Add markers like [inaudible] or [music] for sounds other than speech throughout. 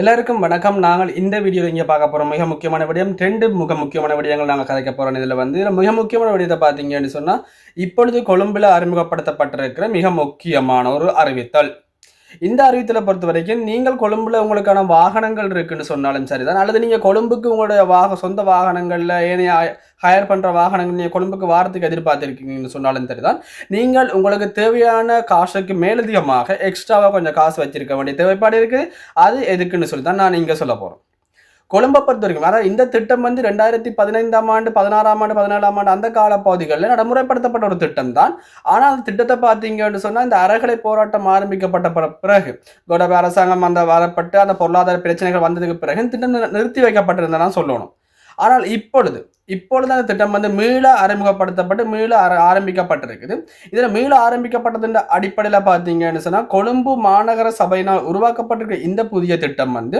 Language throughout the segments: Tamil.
எல்லாருக்கும் வணக்கம். நாங்கள் இந்த வீடியோவில் இங்கே பார்க்க போகிறோம் மிக முக்கியமான விடயம் ரெண்டு மிக முக்கியமான விடயங்கள் நாங்கள் கதைக்க போகிறோம் இதில் வந்து இதில் மிக முக்கியமான விடயத்தை பார்த்தீங்கன்னு சொன்னால் இப்பொழுது கொழும்பில் அறிமுகப்படுத்தப்பட்டிருக்கிற மிக முக்கியமான ஒரு அறிவித்தல். இந்த அறிவித்தலை பொறுத்த வரைக்கும் நீங்கள் கொழும்புல உங்களுக்கான வாகனங்கள் இருக்குன்னு சொன்னாலும் சரிதான். அல்லது நீங்கள் கொழும்புக்கு உங்களுடைய வாக சொந்த வாகனங்களில் ஏனைய ஹயர் பண்ணுற வாகனங்கள் நீங்கள் கொழும்புக்கு வாரத்துக்கு எதிர்பார்த்துருக்கீங்கன்னு சொன்னாலும் சரிதான். நீங்கள் உங்களுக்கு தேவையான காசுக்கு மேலதிகமாக எக்ஸ்ட்ராவாக கொஞ்சம் காசு வச்சிருக்க வேண்டிய தேவைப்பாடு இருக்குது அது எதுக்குன்னு சொல்லி தான் நான் இங்கே சொல்ல போகிறோம் கொழும்பை பொறுத்த வரைக்கும் அதாவது இந்த திட்டம் வந்து ரெண்டாயிரத்தி பதினைந்தாம் ஆண்டு பதினாறாம் ஆண்டு பதினேழாம் ஆண்டு அந்த காலப்பகுதிகளில் நடைமுறைப்படுத்தப்பட்ட ஒரு திட்டம் தான் ஆனால் அந்த திட்டத்தை பார்த்தீங்கன்னு சொன்னால் இந்த அறகலை போராட்டம் ஆரம்பிக்கப்பட்ட பிறகு கோடப அரசாங்கம் அந்த வரப்பட்டு அந்த பொருளாதார பிரச்சனைகள் வந்ததுக்கு பிறகு திட்டம் நிறுத்தி வைக்கப்பட்டிருந்ததான் சொல்லணும். ஆனால் இப்பொழுது இப்பொழுது அந்த திட்டம் வந்து மீள அறிமுகப்படுத்தப்பட்டு மீள ஆர ஆரம்பிக்கப்பட்டிருக்குது. இதில் மீள ஆரம்பிக்கப்பட்டதின் அடிப்படையில் பார்த்தீங்கன்னு சொன்னால் கொழும்பு மாநகர சபையினால் உருவாக்கப்பட்டிருக்க இந்த புதிய திட்டம் வந்து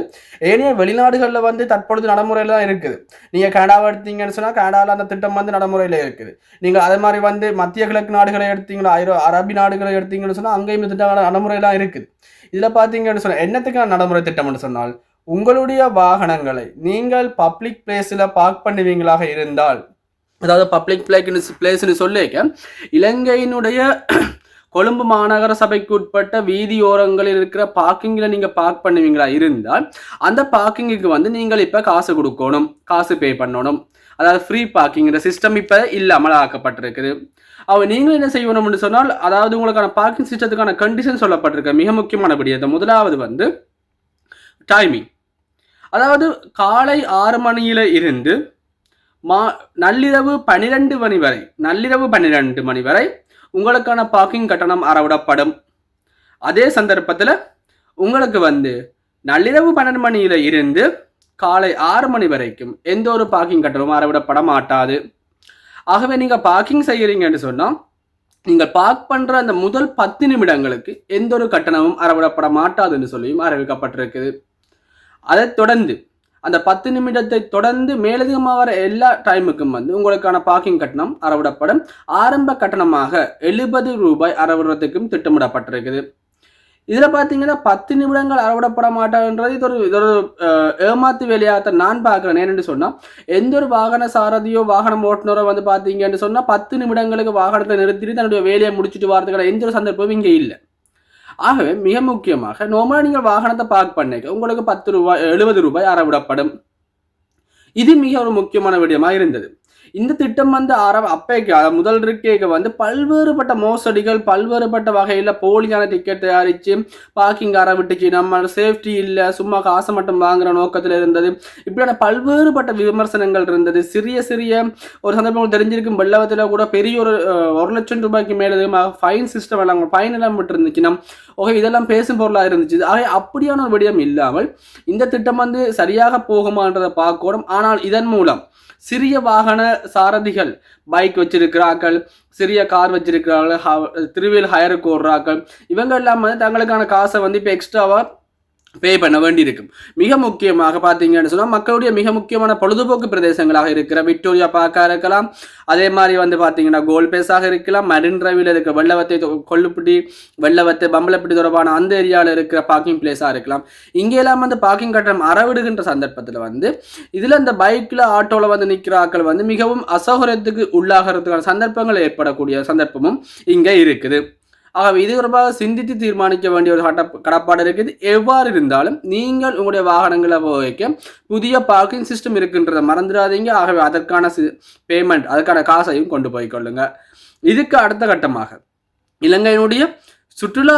ஏனைய வெளிநாடுகளில் வந்து தற்பொழுது நடைமுறையில் தான் இருக்குது. நீங்கள் கனடாவை எடுத்தீங்கன்னு சொன்னால் கனடாவில் அந்த திட்டம் வந்து நடைமுறையில் இருக்குது. நீங்கள் அதே மாதிரி வந்து மத்திய கிழக்கு நாடுகளை எடுத்தீங்களா ஐரோ அரபி நாடுகளை எடுத்தீங்கன்னு சொன்னால் அங்கேயும் இந்த திட்டம் நடைமுறையில் இருக்குது. இதில் பார்த்தீங்கன்னு சொன்னால் என்னத்துக்கான நடைமுறை திட்டம்னு சொன்னால் உங்களுடைய வாகனங்களை நீங்கள் பப்ளிக் பிளேஸில் பார்க் பண்ணுவீங்களாக இருந்தால் அதாவது பப்ளிக் பிளேக்னு பிளேஸ்னு சொல்லிக்க இலங்கையினுடைய [clears throat] கொழும்பு மாநகர சபைக்கு உட்பட்ட வீதியோரங்களில் இருக்கிற பார்க்கிங்கில் நீங்கள் பார்க் பண்ணுவீங்களா இருந்தால் அந்த பார்க்கிங்குக்கு வந்து நீங்கள் இப்போ காசு கொடுக்கணும் காசு பே பண்ணணும். அதாவது ஃப்ரீ பார்க்கிங்கிற சிஸ்டம் இப்போ இல்லாமல் ஆக்கப்பட்டிருக்குது. அவள் நீங்கள் என்ன செய்யணும்னு சொன்னால் அதாவது உங்களுக்கான பார்க்கிங் சிஸ்டத்துக்கான கண்டிஷன் சொல்லப்பட்டிருக்க. மிக முக்கியமான விடயத்தை முதலாவது வந்து டைமிங் அதாவது காலை ஆறு மணியில இருந்து மா நள்ளிரவு பன்னிரெண்டு மணி வரை நள்ளிரவு பன்னிரெண்டு மணி வரை உங்களுக்கான பார்க்கிங் கட்டணம் அறவிடப்படும். அதே சந்தர்ப்பத்தில் உங்களுக்கு வந்து நள்ளிரவு பன்னெண்டு மணியில இருந்து காலை ஆறு மணி வரைக்கும் எந்த ஒரு பார்க்கிங் கட்டணமும் அறவிடப்பட மாட்டாது. ஆகவே நீங்கள் பார்க்கிங் செய்கிறீங்கன்னு சொன்னால் நீங்கள் பார்க் பண்ணுற அந்த முதல் பத்து நிமிடங்களுக்கு எந்த ஒரு கட்டணமும் அறவிடப்பட மாட்டாதுன்னு சொல்லியும் அறிவிக்கப்பட்டிருக்குது. அதைத் தொடர்ந்து அந்த பத்து நிமிடத்தை தொடர்ந்து மேலதிகமாக வர எல்லா டைமுக்கும் வந்து உங்களுக்கான பார்க்கிங் கட்டணம் அறவிடப்படும். ஆரம்ப கட்டணமாக எழுபது ரூபாய் அறவிடுறதுக்கும் திட்டமிடப்பட்டிருக்குது. இதில் பார்த்தீங்கன்னா பத்து நிமிடங்கள் அறவிடப்பட மாட்டாங்கன்றது இது ஒரு இது ஒரு ஏமாத்து வேலையாகத்தான் நான் பார்க்குறேன் ஏன்னு சொன்னால் எந்த ஒரு வாகன சாரதியோ வாகனம் ஓட்டுநரோ வந்து பார்த்தீங்கன்னு சொன்னால் பத்து நிமிடங்களுக்கு வாகனத்தை நிறுத்திட்டு தன்னுடைய வேலையை முடிச்சுட்டு வரதுக்கான எந்த ஒரு சந்தர்ப்பமும் இங்கே இல்லை. ஆகவே மிக முக்கியமாக நார்மலாக நீங்கள் வாகனத்தை பார்க் பண்ணிக்க உங்களுக்கு பத்து ரூபாய் எழுபது ரூபாய் அறவிடப்படும். இது மிக ஒரு முக்கியமான விடயமாக இருந்தது. இந்த திட்டம் வந்து ஆர அப்பேக்கு முதல் இருக்கேக்கு வந்து பல்வேறுபட்ட மோசடிகள் பல்வேறுபட்ட வகையில் போலியான டிக்கெட் தயாரித்து பார்க்கிங் அற விட்டுச்சு. நம்ம சேஃப்டி இல்லை சும்மா காசை மட்டும் வாங்குற நோக்கத்தில் இருந்தது. இப்படியான பல்வேறுபட்ட விமர்சனங்கள் இருந்தது. சிறிய சிறிய ஒரு சந்தர்ப்பங்கள் தெரிஞ்சிருக்கும். வெள்ளவத்தில் கூட பெரிய ஒரு ஒரு லட்சம் ரூபாய்க்கு மேலே ஃபைன் சிஸ்டம் எல்லாம் ஃபைன் எல்லாம் விட்டு இருந்துச்சுன்னா ஓகே இதெல்லாம் பேசும் பொருளாக இருந்துச்சு. ஆகவே அப்படியான ஒரு விடயம் இல்லாமல் இந்த திட்டம் வந்து சரியாக போகுமான்றதை பார்க்கணும். ஆனால் இதன் மூலம் சிறிய வாகன சாரதிகள் பைக் வச்சிருக்கிறார்கள் சிறிய கார் வச்சிருக்கிறார்கள் திருவியல் ஹையருக்கு ஓடுறார்கள். இவங்க எல்லாம் வந்து தங்களுக்கான காசை வந்து இப்போ எக்ஸ்ட்ராவாக பே பண்ண வேண்டியிருக்கும். மிக முக்கியமாக பார்த்தீங்கன்னு சொன்னால் மக்களுடைய மிக முக்கியமான பொழுதுபோக்கு பிரதேசங்களாக இருக்கிற விக்டோரியா பார்க்காக இருக்கலாம். அதே மாதிரி வந்து பார்த்தீங்கன்னா கோல்பேஸாக இருக்கலாம். மரின் டிரைவில் இருக்கிற வெள்ளவத்தை தொ- வெள்ளவத்தை பம்பளப்பட்டி தொடர்பான அந்த ஏரியாவில் இருக்கிற பார்க்கிங் பிளேஸாக இருக்கலாம். இங்கெல்லாம் வந்து பார்க்கிங் கட்டணம் அறவிடுகின்ற சந்தர்ப்பத்தில் வந்து இதில் இந்த பைக்கில் ஆட்டோவில் வந்து நிற்கிற ஆட்கள் வந்து மிகவும் அசௌகரியத்துக்கு உள்ளாகிறதுக்கான சந்தர்ப்பங்கள் ஏற்படக்கூடிய சந்தர்ப்பமும் இங்கே இருக்குது. ஆகவே இது தொடர்பாக சிந்தித்து தீர்மானிக்க வேண்டிய ஒரு கட்ட கடப்பாடு இருக்குது. எவ்வாறு இருந்தாலும் நீங்கள் உங்களுடைய வாகனங்களை வைக்க புதிய பார்க்கிங் சிஸ்டம் இருக்குன்றதை மறந்துடாதீங்க. ஆகவே அதற்கான பேமெண்ட் அதற்கான காசையும் கொண்டு போய் கொள்ளுங்க. இதுக்கு அடுத்த கட்டமாக இலங்கையினுடைய சுற்றுலா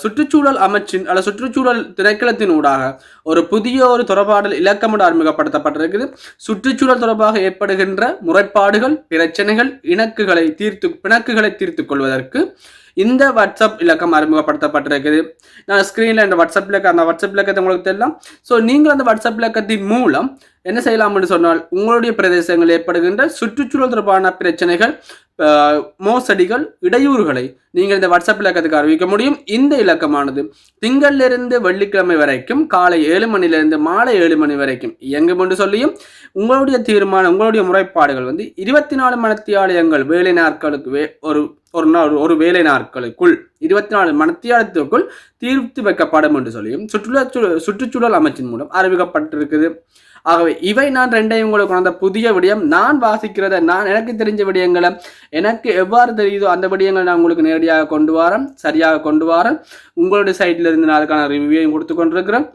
சுற்றுச்சூழல் அமைச்சின் அல்ல சுற்றுச்சூழல் திணைக்களத்தின் ஊடாக ஒரு புதிய ஒரு தொடர்பாடல் இலக்கமிட அறிமுகப்படுத்தப்பட்டிருக்குது. சுற்றுச்சூழல் தொடர்பாக ஏற்படுகின்ற முறைப்பாடுகள் பிரச்சனைகள் இணக்குகளை தீர்த்து பிணக்குகளை தீர்த்து கொள்வதற்கு இந்த வாட்ஸ்அப் இலக்கம் அறிமுகப்படுத்தப்பட்டிருக்குது. நான் ஸ்க்ரீனில் இந்த வாட்ஸ்அப் இலக்கம் அந்த வாட்ஸ்அப் இலக்கத்தை உங்களுக்கு தெரியலாம். ஸோ நீங்கள் அந்த வாட்ஸ்அப் இலக்கத்தின் மூலம் என்ன செய்யலாம் என்று சொன்னால் உங்களுடைய பிரதேசங்கள் ஏற்படுகின்ற சுற்றுச்சூழல் தொடர்பான பிரச்சனைகள் மோசடிகள் இடையூறுகளை நீங்கள் இந்த வாட்ஸ்அப் இலக்கத்துக்கு அறிவிக்க முடியும். இந்த இலக்கமானது திங்களிலிருந்து வெள்ளிக்கிழமை வரைக்கும் காலை ஏழு மணிலிருந்து மாலை ஏழு மணி வரைக்கும் இயங்கும் என்று சொல்லியும் உங்களுடைய தீர்மானம் உங்களுடைய முறைப்பாடுகள் வந்து இருபத்தி நாலு மணித்தியாலயங்கள் வேலை நாட்களுக்கு வே ஒரு ஒரு நாள் ஒரு வேலை நாட்களுக்குள். இருபத்தி நாலு மணித்தியாலத்துக்குள் தீர்த்து வைக்கப்படும் என்று சொல்லியும் சுற்றுலா சுற்றுச்சூழல் அமைச்சின் மூலம் அறிவிக்கப்பட்டிருக்குது ஆகவே இவை நான் ரெண்டையும் உங்களுக்கு கொண்ட புதிய விடயம். நான் வாசிக்கிறத நான் எனக்கு தெரிஞ்ச விடயங்களை எனக்கு எவ்வாறு தெரியுதோ அந்த விடயங்களை நான் உங்களுக்கு நேரடியாக கொண்டு வரேன் சரியாக கொண்டு வரேன் உங்களுடைய சைட்டில் இருந்து நான் அதுக்கான ரிவ்யூவையும் கொடுத்து கொண்டிருக்கிறேன்.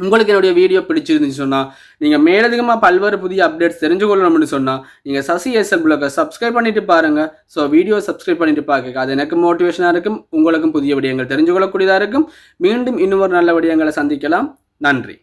உங்களுக்கு என்னுடைய வீடியோ பிடிச்சிருந்துச்சு சொன்னால் நீங்கள் மேலதிகமாக பல்வேறு புதிய அப்டேட்ஸ் தெரிஞ்சு கொள்ளணும்னு சொன்னால் நீங்கள் சசி எஸ்எல் பிளாக்கை சப்ஸ்கிரைப் பண்ணிட்டு பாருங்கள் ஸோ வீடியோ சப்ஸ்கிரைப் பண்ணிட்டு பார்க்க அது எனக்கு மோட்டிவேஷனாக இருக்கும் உங்களுக்கும் புதிய விடயங்கள் தெரிஞ்சு கொள்ளக்கூடியதாக இருக்கும். மீண்டும் இன்னும் ஒரு நல்ல விடயங்களை சந்திக்கலாம். நன்றி.